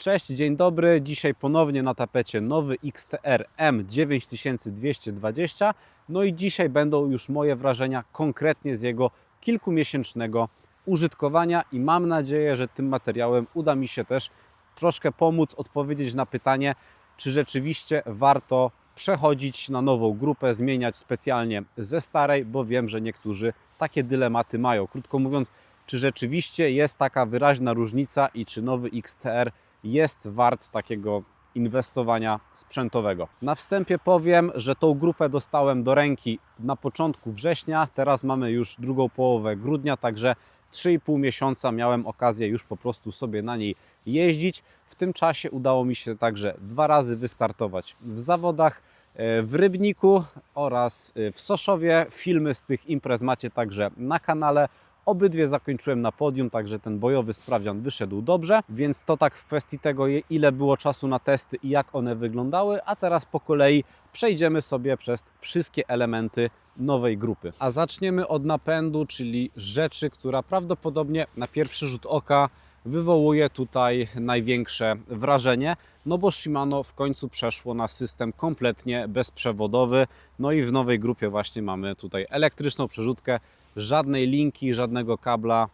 Cześć, dzień dobry. Dzisiaj ponownie na tapecie nowy XTR M9220. No i dzisiaj będą już moje wrażenia konkretnie z jego kilkumiesięcznego użytkowania i mam nadzieję, że tym materiałem uda mi się też troszkę pomóc odpowiedzieć na pytanie, czy rzeczywiście warto przechodzić na nową grupę, zmieniać specjalnie ze starej, bo wiem, że niektórzy takie dylematy mają. Krótko mówiąc, czy rzeczywiście jest taka wyraźna różnica i czy nowy XTR jest wart takiego inwestowania sprzętowego. Na wstępie powiem, że tą grupę dostałem do ręki na początku września, teraz mamy już drugą połowę grudnia, także 3,5 miesiąca miałem okazję już po prostu sobie na niej jeździć. W tym czasie udało mi się także dwa razy wystartować w zawodach e, w Rybniku oraz e, w Soszowie. Filmy z tych imprez macie także na kanale. Obydwie zakończyłem na podium, także ten bojowy sprawdzian wyszedł dobrze, więc to tak w kwestii tego, ile było czasu na testy i jak one wyglądały, a teraz po kolei przejdziemy sobie przez wszystkie elementy nowej grupy. A zaczniemy od napędu, czyli rzeczy, która prawdopodobnie na pierwszy rzut oka wywołuje tutaj największe wrażenie, no bo Shimano w końcu przeszło na system kompletnie bezprzewodowy, no i w nowej grupie właśnie mamy tutaj elektryczną przerzutkę, żadnej linki, żadnego kabla,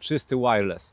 czysty wireless.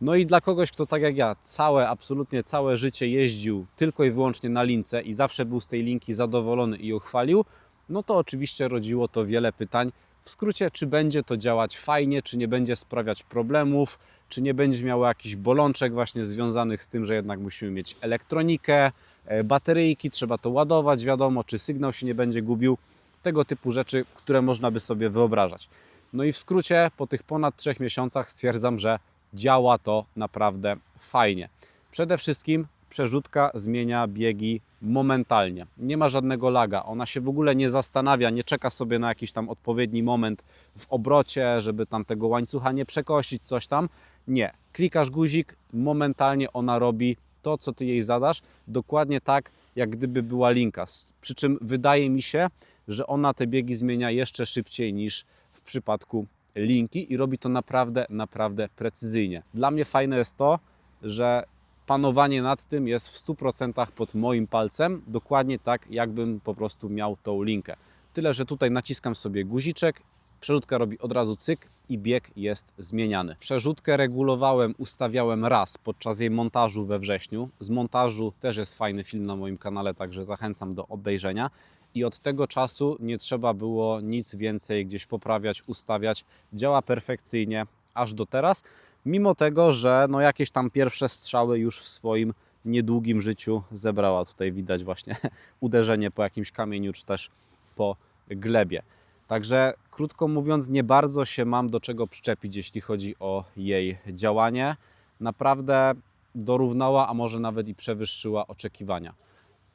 No i dla kogoś, kto tak jak ja, całe, absolutnie całe życie jeździł tylko i wyłącznie na lince i zawsze był z tej linki zadowolony i ją chwalił, no to oczywiście rodziło to wiele pytań. W skrócie, czy będzie to działać fajnie, czy nie będzie sprawiać problemów, czy nie będzie miało jakichś bolączek właśnie związanych z tym, że jednak musimy mieć elektronikę, e, bateryjki, trzeba to ładować, wiadomo, czy sygnał się nie będzie gubił, tego typu rzeczy, które można by sobie wyobrażać. No i w skrócie, po tych ponad trzech miesiącach stwierdzam, że działa to naprawdę fajnie. Przede wszystkim przerzutka zmienia biegi momentalnie. Nie ma żadnego laga. Ona się w ogóle nie zastanawia, nie czeka sobie na jakiś tam odpowiedni moment w obrocie, żeby tam tego łańcucha nie przekosić, coś tam. Nie. Klikasz guzik, momentalnie ona robi to, co ty jej zadasz, dokładnie tak, jak gdyby była linka. Przy czym wydaje mi się, że ona te biegi zmienia jeszcze szybciej niż przypadku linki i robi to naprawdę, naprawdę precyzyjnie. Dla mnie fajne jest to, że panowanie nad tym jest w 100% pod moim palcem, dokładnie tak, jakbym po prostu miał tą linkę. Tyle, że tutaj naciskam sobie guziczek, przerzutka robi od razu cyk i bieg jest zmieniany. Przerzutkę regulowałem, ustawiałem raz podczas jej montażu we wrześniu. Z montażu też jest fajny film na moim kanale, także zachęcam do obejrzenia. I od tego czasu nie trzeba było nic więcej gdzieś poprawiać, ustawiać. Działa perfekcyjnie aż do teraz mimo tego, że no jakieś tam pierwsze strzały już w swoim niedługim życiu zebrała. Tutaj widać właśnie uderzenie po jakimś kamieniu, czy też po glebie. Także krótko mówiąc, nie bardzo się mam do czego przyczepić, jeśli chodzi o jej działanie. Naprawdę dorównała, a może nawet i przewyższyła oczekiwania.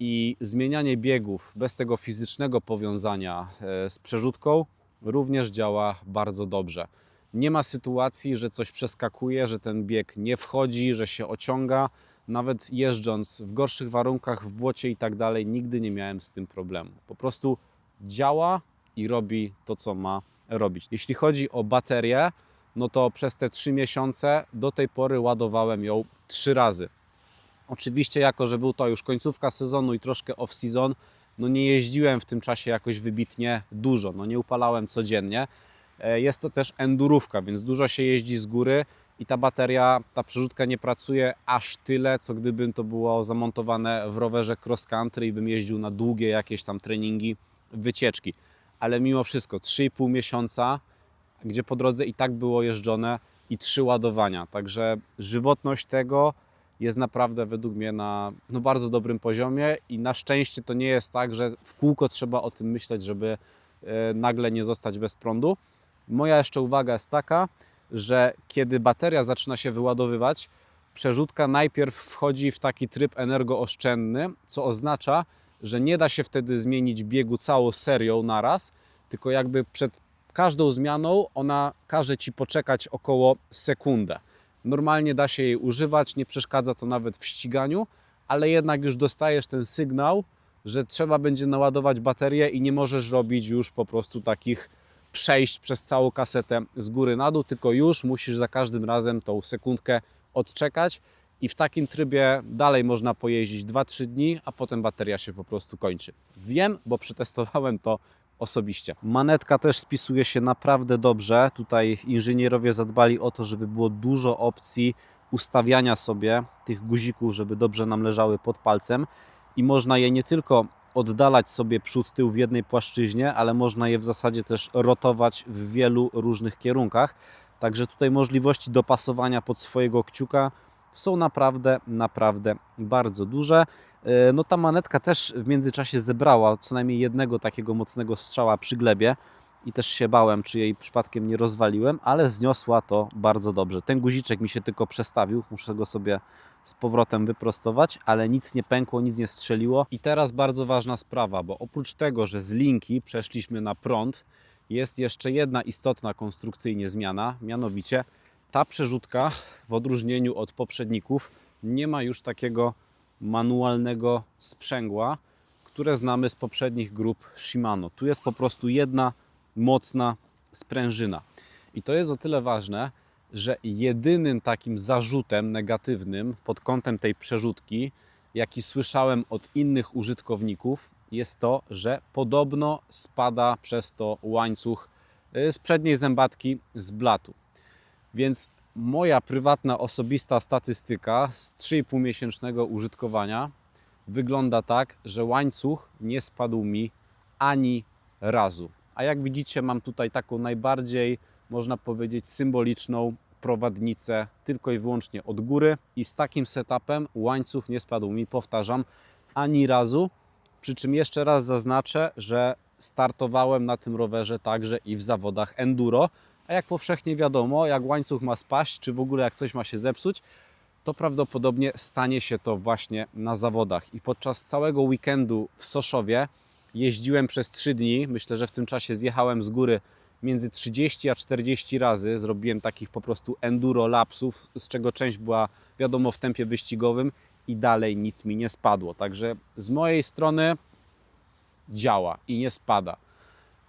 I zmienianie biegów bez tego fizycznego powiązania e, z przerzutką również działa bardzo dobrze. Nie ma sytuacji, że coś przeskakuje, że ten bieg nie wchodzi, że się ociąga. Nawet jeżdżąc w gorszych warunkach, w błocie i tak dalej, nigdy nie miałem z tym problemu. Po prostu działa i robi to, co ma robić. Jeśli chodzi o baterię, no to przez te 3 miesiące do tej pory ładowałem ją 3 razy. Oczywiście, jako że był to już końcówka sezonu i troszkę off-season, no nie jeździłem w tym czasie jakoś wybitnie dużo, no nie upalałem codziennie. E, Jest to też endurówka, więc dużo się jeździ z góry i ta bateria, ta przerzutka nie pracuje aż tyle, co gdybym to było zamontowane w rowerze cross country i bym jeździł na długie jakieś tam treningi, wycieczki. Ale mimo wszystko 3,5 miesiąca, gdzie po drodze i tak było jeżdżone i trzy ładowania. Także żywotność tego jest naprawdę według mnie na no, bardzo dobrym poziomie i na szczęście to nie jest tak, że w kółko trzeba o tym myśleć, żeby e, nagle nie zostać bez prądu. Moja jeszcze uwaga jest taka, że kiedy bateria zaczyna się wyładowywać, przerzutka najpierw wchodzi w taki tryb energooszczędny, co oznacza, że nie da się wtedy zmienić biegu całą serią naraz, tylko jakby przed każdą zmianą ona każe Ci poczekać około sekundę. Normalnie da się jej używać, nie przeszkadza to nawet w ściganiu, ale jednak już dostajesz ten sygnał, że trzeba będzie naładować baterię i nie możesz robić już po prostu takich przejść przez całą kasetę z góry na dół, tylko już musisz za każdym razem tą sekundkę odczekać I w takim trybie dalej można pojeździć 2-3 dni, a potem bateria się po prostu kończy. Wiem, bo przetestowałem to osobiście. Manetka też spisuje się naprawdę dobrze. Tutaj inżynierowie zadbali o to, żeby było dużo opcji ustawiania sobie tych guzików, żeby dobrze nam leżały pod palcem i można je nie tylko oddalać sobie przód, tył w jednej płaszczyźnie, ale można je w zasadzie też rotować w wielu różnych kierunkach. Także tutaj możliwości dopasowania pod swojego kciuka są naprawdę, naprawdę bardzo duże. E, No ta manetka też w międzyczasie zebrała co najmniej jednego takiego mocnego strzała przy glebie i też się bałem, czy jej przypadkiem nie rozwaliłem, ale zniosła to bardzo dobrze. Ten guziczek mi się tylko przestawił, muszę go sobie z powrotem wyprostować, ale nic nie pękło, nic nie strzeliło. I teraz bardzo ważna sprawa, bo oprócz tego, że z linki przeszliśmy na prąd, jest jeszcze jedna istotna konstrukcyjnie zmiana, mianowicie ta przerzutka w odróżnieniu od poprzedników nie ma już takiego manualnego sprzęgła, które znamy z poprzednich grup Shimano. Tu jest po prostu jedna mocna sprężyna. I to jest o tyle ważne, że jedynym takim zarzutem negatywnym pod kątem tej przerzutki, jaki słyszałem od innych użytkowników, jest to, że podobno spada przez to łańcuch y, z przedniej zębatki z blatu. Więc moja prywatna, osobista statystyka z 3,5 miesięcznego użytkowania wygląda tak, że łańcuch nie spadł mi ani razu. A jak widzicie, mam tutaj taką najbardziej, można powiedzieć, symboliczną prowadnicę tylko i wyłącznie od góry. I z takim setupem łańcuch nie spadł mi, powtarzam, ani razu. Przy czym jeszcze raz zaznaczę, że startowałem na tym rowerze także i w zawodach enduro. A jak powszechnie wiadomo, jak łańcuch ma spaść, czy w ogóle jak coś ma się zepsuć, to prawdopodobnie stanie się to właśnie na zawodach. I podczas całego weekendu w Soszowie jeździłem przez 3 dni. Myślę, że w tym czasie zjechałem z góry między 30 a 40 razy. Zrobiłem takich po prostu enduro lapsów, z czego część była wiadomo w tempie wyścigowym i dalej nic mi nie spadło. Także z mojej strony działa i nie spada.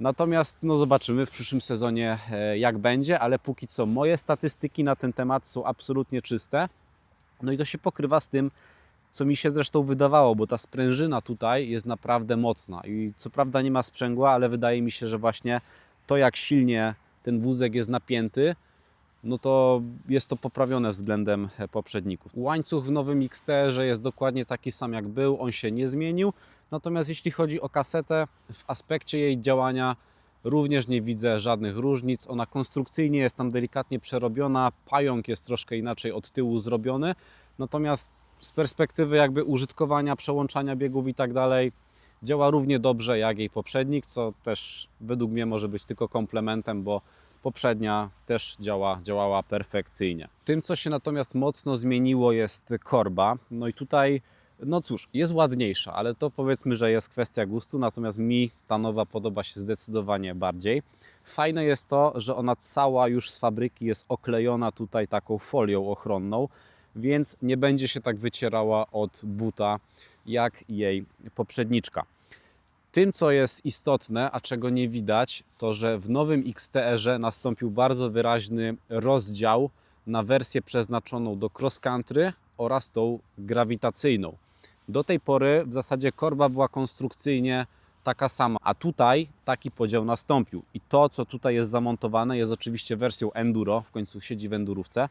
Natomiast no zobaczymy w przyszłym sezonie e, jak będzie, ale póki co moje statystyki na ten temat są absolutnie czyste. No i to się pokrywa z tym, co mi się zresztą wydawało, bo ta sprężyna tutaj jest naprawdę mocna i co prawda nie ma sprzęgła, ale wydaje mi się, że właśnie to jak silnie ten wózek jest napięty, no to jest to poprawione względem e, poprzedników. Łańcuch w nowym XTR jest dokładnie taki sam jak był, on się nie zmienił. Natomiast jeśli chodzi o kasetę, w aspekcie jej działania również nie widzę żadnych różnic. Ona konstrukcyjnie jest tam delikatnie przerobiona, pająk jest troszkę inaczej od tyłu zrobiony. Natomiast z perspektywy jakby użytkowania, przełączania biegów i tak dalej, działa równie dobrze jak jej poprzednik, co też według mnie może być tylko komplementem, bo poprzednia też działa, działała perfekcyjnie. Tym, co się natomiast mocno zmieniło, jest korba. No i tutaj, no cóż, jest ładniejsza, ale to powiedzmy, że jest kwestia gustu, natomiast mi ta nowa podoba się zdecydowanie bardziej. Fajne jest to, że ona cała już z fabryki jest oklejona tutaj taką folią ochronną, więc nie będzie się tak wycierała od buta jak jej poprzedniczka. Tym, co jest istotne, a czego nie widać, to że w nowym XTR nastąpił bardzo wyraźny rozdział na wersję przeznaczoną do cross country oraz tą grawitacyjną. Do tej pory w zasadzie korba była konstrukcyjnie taka sama, a tutaj taki podział nastąpił. I to, co tutaj jest zamontowane, jest oczywiście wersją enduro, w końcu siedzi w endurówce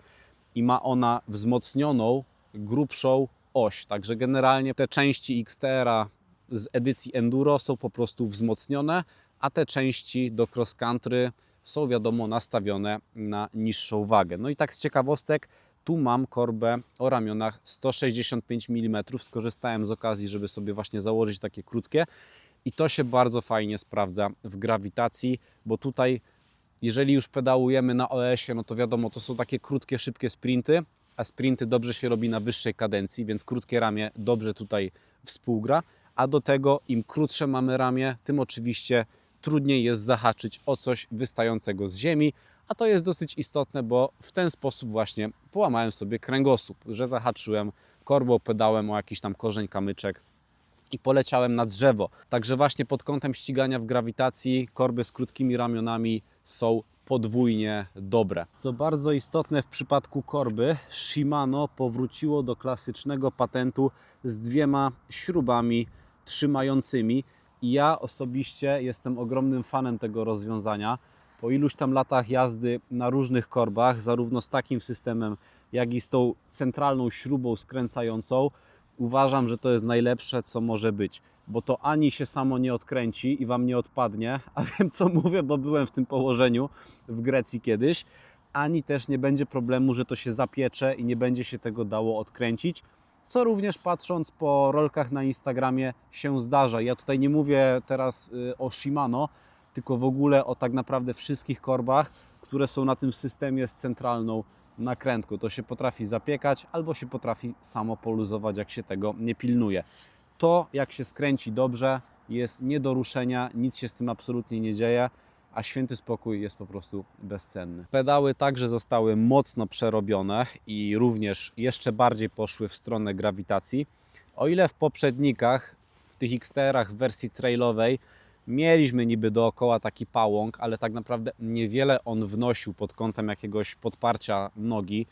i ma ona wzmocnioną, grubszą oś. Także generalnie te części XTR-a z edycji enduro są po prostu wzmocnione, a te części do cross country są wiadomo nastawione na niższą wagę. No i tak z ciekawostek, tu mam korbę o ramionach 165 mm. Skorzystałem z okazji, żeby sobie właśnie założyć takie krótkie. I to się bardzo fajnie sprawdza w grawitacji, bo tutaj jeżeli już pedałujemy na OS-ie, no to wiadomo, to są takie krótkie, szybkie sprinty, a sprinty dobrze się robi na wyższej kadencji, więc krótkie ramię dobrze tutaj współgra, a do tego im krótsze mamy ramię, tym oczywiście trudniej jest zahaczyć o coś wystającego z ziemi, a to jest dosyć istotne, bo w ten sposób właśnie połamałem sobie kręgosłup, że zahaczyłem korbą, pedałem o jakiś tam korzeń, kamyczek i poleciałem na drzewo. Także właśnie pod kątem ścigania w grawitacji korby z krótkimi ramionami są podwójnie dobre. Co bardzo istotne w przypadku korby, Shimano powróciło do klasycznego patentu z dwiema śrubami trzymającymi. I ja osobiście jestem ogromnym fanem tego rozwiązania. Po iluś tam latach jazdy na różnych korbach, zarówno z takim systemem, jak i z tą centralną śrubą skręcającą, uważam, że to jest najlepsze, co może być. Bo to ani się samo nie odkręci i Wam nie odpadnie, a wiem co mówię, bo byłem w tym położeniu w Grecji kiedyś, ani też nie będzie problemu, że to się zapiecze i nie będzie się tego dało odkręcić co również patrząc po rolkach na Instagramie się zdarza. Ja tutaj nie mówię teraz y, o Shimano, tylko w ogóle o tak naprawdę wszystkich korbach, które są na tym systemie z centralną nakrętką. To się potrafi zapiekać albo się potrafi samo poluzować, jak się tego nie pilnuje. To, jak się skręci dobrze, jest nie do ruszenia, nic się z tym absolutnie nie dzieje a święty spokój jest po prostu bezcenny. Pedały także zostały mocno przerobione i również jeszcze bardziej poszły w stronę grawitacji. O ile w poprzednikach, w tych XTR-ach w wersji trailowej, mieliśmy niby dookoła taki pałąk, ale tak naprawdę niewiele on wnosił pod kątem jakiegoś podparcia nogi,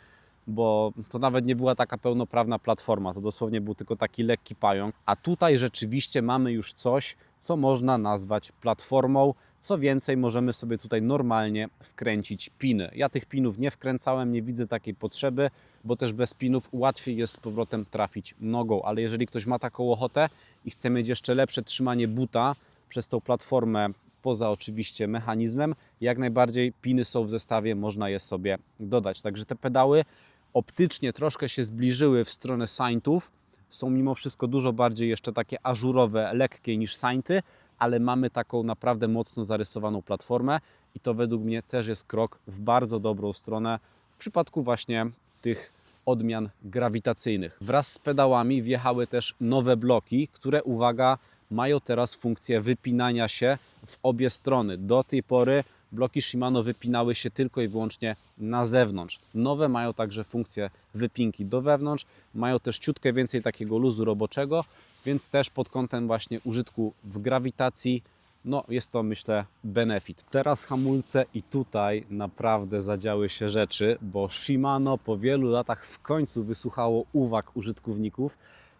bo to nawet nie była taka pełnoprawna platforma, to dosłownie był tylko taki lekki pająk, a tutaj rzeczywiście mamy już coś, co można nazwać platformą, co więcej, możemy sobie tutaj normalnie wkręcić piny. Ja tych pinów nie wkręcałem, nie widzę takiej potrzeby, bo też bez pinów łatwiej jest z powrotem trafić nogą. Ale jeżeli ktoś ma taką ochotę i chce mieć jeszcze lepsze trzymanie buta przez tą platformę, poza oczywiście mechanizmem, jak najbardziej piny są w zestawie, można je sobie dodać. Także te pedały optycznie troszkę się zbliżyły w stronę Saintów. Są mimo wszystko dużo bardziej jeszcze takie ażurowe, lekkie niż Sainty, ale mamy taką naprawdę mocno zarysowaną platformę i to według mnie też jest krok w bardzo dobrą stronę w przypadku właśnie tych odmian grawitacyjnych. Wraz z pedałami wjechały też nowe bloki, które uwaga, mają teraz funkcję wypinania się w obie strony. Do tej pory bloki Shimano wypinały się tylko i wyłącznie na zewnątrz. Nowe mają także funkcję wypinki do wewnątrz, mają też ciutkę więcej takiego luzu roboczego, więc też pod kątem właśnie użytku w grawitacji, no jest to myślę benefit. Teraz hamulce i tutaj naprawdę zadziały się rzeczy, bo Shimano po wielu latach w końcu wysłuchało uwag użytkowników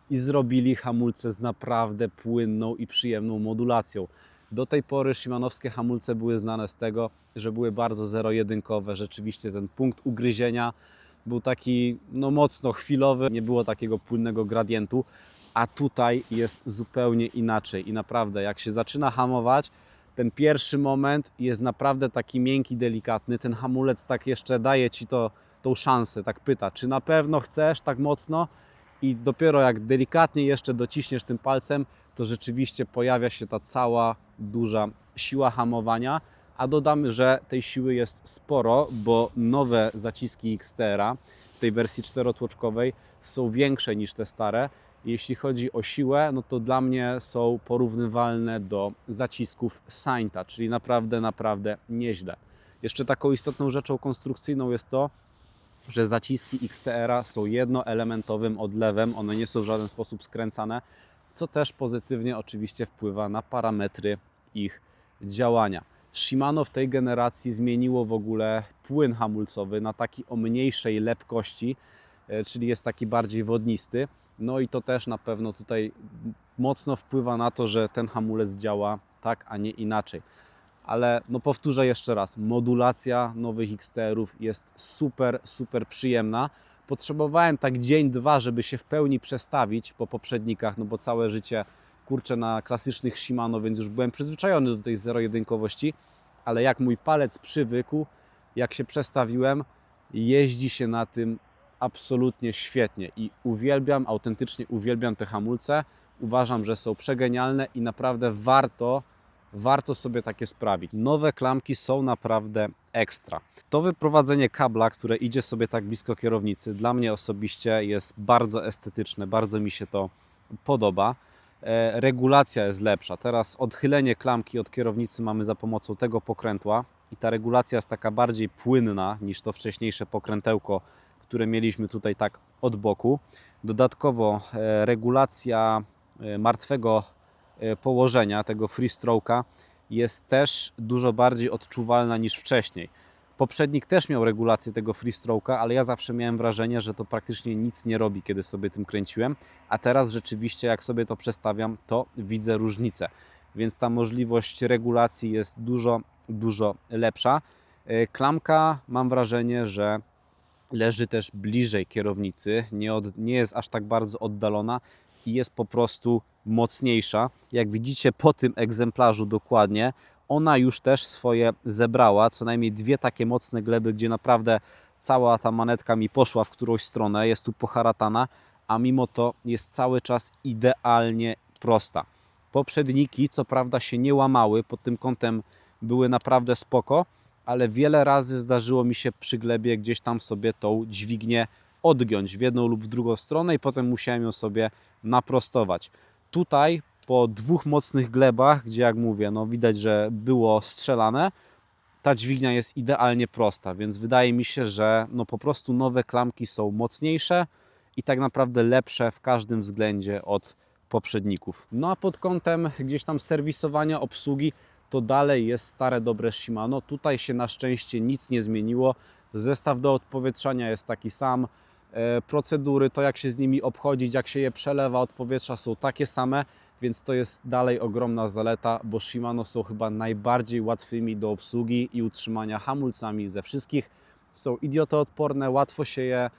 i zrobili hamulce z naprawdę płynną i przyjemną modulacją. Do tej pory Shimanowskie hamulce były znane z tego, że były bardzo zero-jedynkowe. Rzeczywiście ten punkt ugryzienia był taki no, mocno chwilowy, nie było takiego płynnego gradientu, a tutaj jest zupełnie inaczej. I naprawdę, jak się zaczyna hamować, ten pierwszy moment jest naprawdę taki miękki, delikatny. Ten hamulec tak jeszcze daje ci to, tą szansę, tak pyta, czy na pewno chcesz tak mocno? I dopiero jak delikatnie jeszcze dociśniesz tym palcem, to rzeczywiście pojawia się ta cała duża siła hamowania. A dodamy, że tej siły jest sporo, bo nowe zaciski XTR-a w tej wersji czterotłoczkowej są większe niż te stare jeśli chodzi o siłę, no to dla mnie są porównywalne do zacisków Sainta, czyli naprawdę, naprawdę nieźle. Jeszcze taką istotną rzeczą konstrukcyjną jest to, że zaciski XTR są jednoelementowym odlewem, one nie są w żaden sposób skręcane, co też pozytywnie oczywiście wpływa na parametry ich działania. Shimano w tej generacji zmieniło w ogóle płyn hamulcowy na taki o mniejszej lepkości, e, czyli jest taki bardziej wodnisty. No i to też na pewno tutaj mocno wpływa na to, że ten hamulec działa tak, a nie inaczej. Ale no powtórzę jeszcze raz, modulacja nowych XTR-ów jest super, super przyjemna. Potrzebowałem tak dzień, dwa, żeby się w pełni przestawić po poprzednikach, no bo całe życie kurczę na klasycznych Shimano, więc już byłem przyzwyczajony do tej zero-jedynkowości, ale jak mój palec przywykł, jak się przestawiłem, jeździ się na tym absolutnie świetnie i uwielbiam, autentycznie uwielbiam te hamulce. Uważam, że są przegenialne i naprawdę warto, warto sobie takie sprawić. Nowe klamki są naprawdę ekstra. To wyprowadzenie kabla, które idzie sobie tak blisko kierownicy, dla mnie osobiście jest bardzo estetyczne, bardzo mi się to podoba. E, regulacja jest lepsza. Teraz odchylenie klamki od kierownicy mamy za pomocą tego pokrętła i ta regulacja jest taka bardziej płynna niż to wcześniejsze pokrętełko które mieliśmy tutaj tak od boku. Dodatkowo e, regulacja e, martwego położenia tego free stroke'a jest też dużo bardziej odczuwalna niż wcześniej. Poprzednik też miał regulację tego freestroke'a, ale ja zawsze miałem wrażenie, że to praktycznie nic nie robi, kiedy sobie tym kręciłem, a teraz rzeczywiście jak sobie to przestawiam, to widzę różnicę. Więc ta możliwość regulacji jest dużo, dużo lepsza. E, Klamka mam wrażenie, że leży też bliżej kierownicy, nie, od, nie jest aż tak bardzo oddalona i jest po prostu mocniejsza. Jak widzicie po tym egzemplarzu dokładnie, ona już też swoje zebrała, co najmniej dwie takie mocne gleby, gdzie naprawdę cała ta manetka mi poszła w którąś stronę, jest tu poharatana, a mimo to jest cały czas idealnie prosta. Poprzedniki, co prawda, się nie łamały, pod tym kątem były naprawdę spoko, ale wiele razy zdarzyło mi się przy glebie gdzieś tam sobie tą dźwignię odgiąć w jedną lub w drugą stronę i potem musiałem ją sobie naprostować. Tutaj po dwóch mocnych glebach, gdzie jak mówię, no widać, że było strzelane, ta dźwignia jest idealnie prosta, więc wydaje mi się, że no po prostu nowe klamki są mocniejsze i tak naprawdę lepsze w każdym względzie od poprzedników. No a pod kątem gdzieś tam serwisowania, obsługi, to dalej jest stare, dobre Shimano. Tutaj się na szczęście nic nie zmieniło. Zestaw do odpowietrzania jest taki sam. E, Procedury, to jak się z nimi obchodzić, jak się je przelewa od powietrza są takie same, więc to jest dalej ogromna zaleta, bo Shimano są chyba najbardziej łatwymi do obsługi i utrzymania hamulcami ze wszystkich. Są idiotoodporne, łatwo się je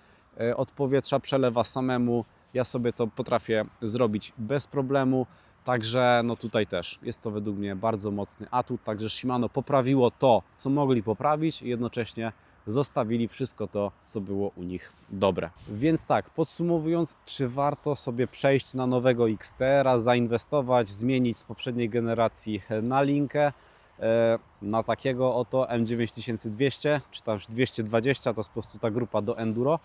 e, od powietrza przelewa samemu. Ja sobie to potrafię zrobić bez problemu. Także no tutaj też jest to według mnie bardzo mocny atut. Także Shimano poprawiło to, co mogli poprawić i jednocześnie zostawili wszystko to, co było u nich dobre. Więc tak, podsumowując, czy warto sobie przejść na nowego XTR-a, zainwestować, zmienić z poprzedniej generacji na linkę, e, na takiego oto M9200, czy też 220, to jest po prostu ta grupa do enduro.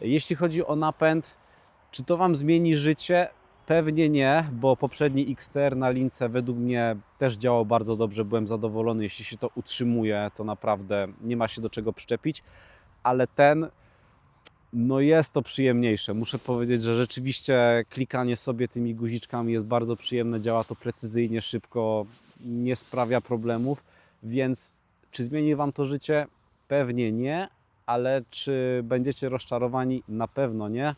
Jeśli chodzi o napęd, czy to Wam zmieni życie? Pewnie nie, bo poprzedni XTR na lince według mnie też działał bardzo dobrze, byłem zadowolony. Jeśli się to utrzymuje, to naprawdę nie ma się do czego przyczepić, ale ten, no jest to przyjemniejsze. Muszę powiedzieć, że rzeczywiście klikanie sobie tymi guziczkami jest bardzo przyjemne, działa to precyzyjnie, szybko, nie sprawia problemów, więc czy zmieni Wam to życie? Pewnie nie, ale czy będziecie rozczarowani? Na pewno nie.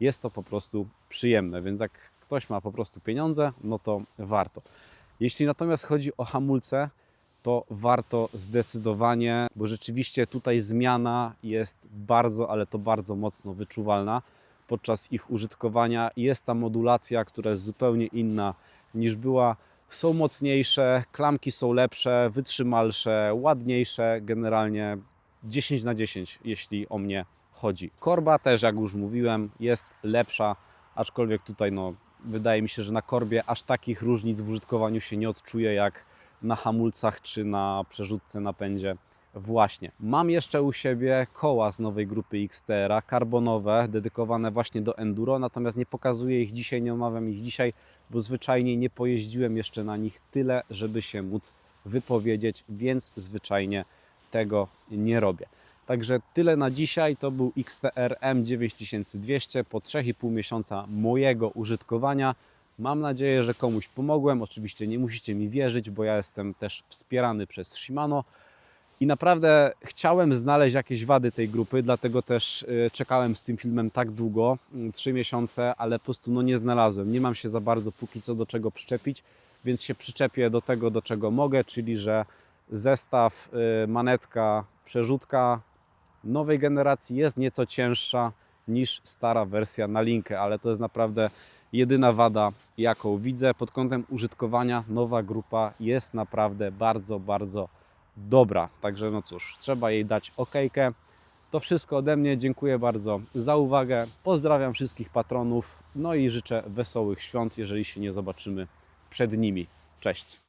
Jest to po prostu przyjemne, więc jak ktoś ma po prostu pieniądze, no to warto. Jeśli natomiast chodzi o hamulce, to warto zdecydowanie, bo rzeczywiście tutaj zmiana jest bardzo, ale to bardzo mocno wyczuwalna podczas ich użytkowania. Jest ta modulacja, która jest zupełnie inna niż była. Są mocniejsze, klamki są lepsze, wytrzymalsze, ładniejsze, generalnie 10 na 10, jeśli o mnie chodzi. Korba też, jak już mówiłem, jest lepsza, aczkolwiek tutaj no, wydaje mi się, że na korbie aż takich różnic w użytkowaniu się nie odczuje jak na hamulcach czy na przerzutce napędzie. Właśnie. Mam jeszcze u siebie koła z nowej grupy XTR-a, karbonowe, dedykowane właśnie do enduro, natomiast nie pokazuję ich dzisiaj, nie omawiam ich dzisiaj, bo zwyczajnie nie pojeździłem jeszcze na nich tyle, żeby się móc wypowiedzieć, więc zwyczajnie tego nie robię. Także tyle na dzisiaj. To był XTR M9200 po 3,5 miesiąca mojego użytkowania. Mam nadzieję, że komuś pomogłem. Oczywiście nie musicie mi wierzyć, bo ja jestem też wspierany przez Shimano. I naprawdę chciałem znaleźć jakieś wady tej grupy, dlatego też y, czekałem z tym filmem tak długo, 3 miesiące, ale po prostu no nie znalazłem. Nie mam się za bardzo póki co do czego przyczepić, więc się przyczepię do tego, do czego mogę, czyli że zestaw, y, manetka, przerzutka nowej generacji jest nieco cięższa niż stara wersja na linkę, ale to jest naprawdę jedyna wada, jaką widzę. Pod kątem użytkowania nowa grupa jest naprawdę bardzo, bardzo dobra. Także no cóż, trzeba jej dać okejkę. To wszystko ode mnie. Dziękuję bardzo za uwagę. Pozdrawiam wszystkich patronów. No i życzę wesołych świąt, jeżeli się nie zobaczymy przed nimi. Cześć.